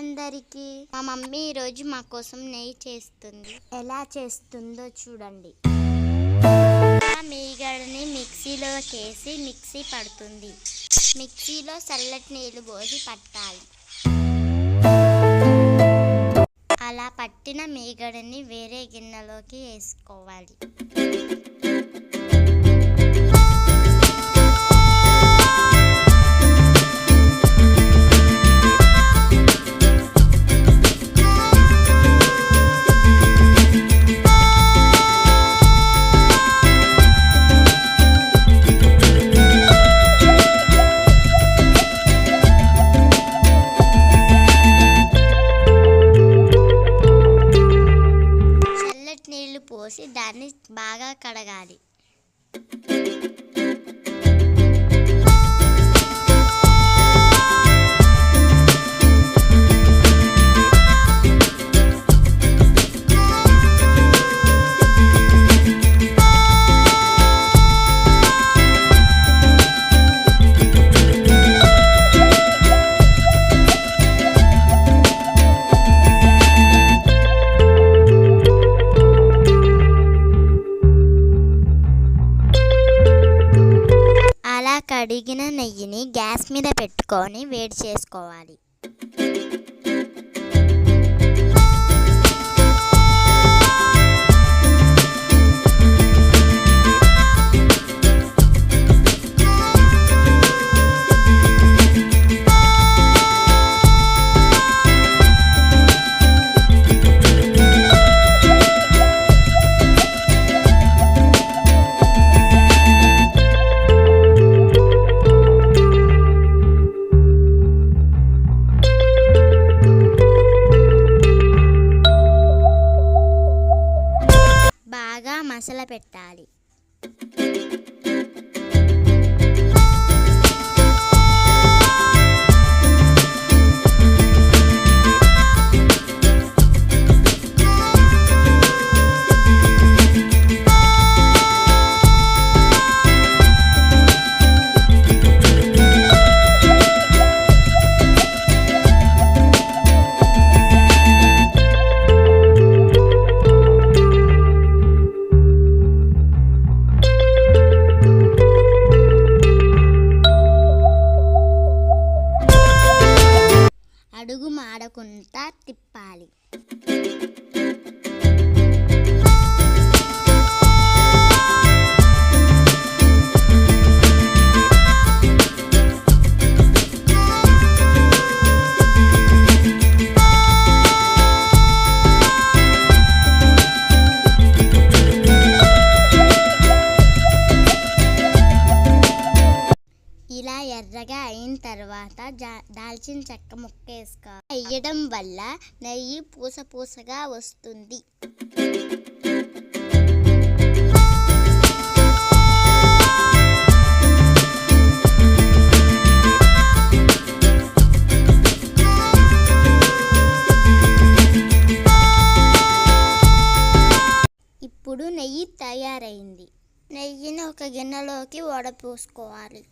అందరికీ మా మమ్మీ ఈరోజు మా కోసం నెయ్యి చేస్తుంది. ఎలా చేస్తుందో చూడండి. మీగడని మిక్సీలో వేసి మిక్సీ పడుతుంది. మిక్సీలో చల్లటి నీళ్ళు పోసి పట్టాలి. అలా పట్టిన మీగడని వేరే గిన్నెలోకి వేసుకోవాలి. దాన్ని బాగా కడగాలి. కడిగిన నెయ్యిని గ్యాస్ మీద పెట్టుకొని వేడి చేసుకోవాలి. తగలబెట్టాలి ఆడకుండా తిప్పాలి. అయిన తర్వాత దాల్చిన చెక్క ముక్క వేసుకో వేయడం వల్ల నెయ్యి పూస పూసగా వస్తుంది. ఇప్పుడు నెయ్యి తయారైంది. నెయ్యిని ఒక గిన్నెలోకి వడపోసుకోవాలి.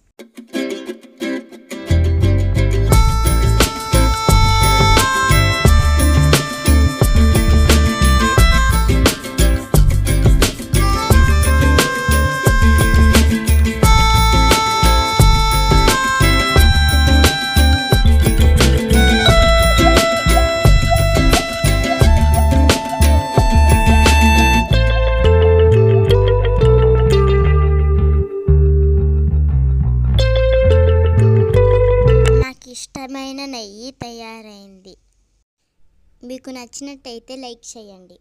మీకు నచ్చినట్టయితే లైక్ చేయండి.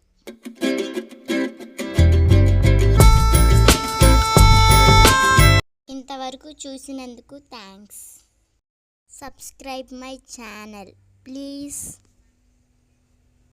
ఇంతవరకు చూసినందుకు thanks. Subscribe my channel. Please.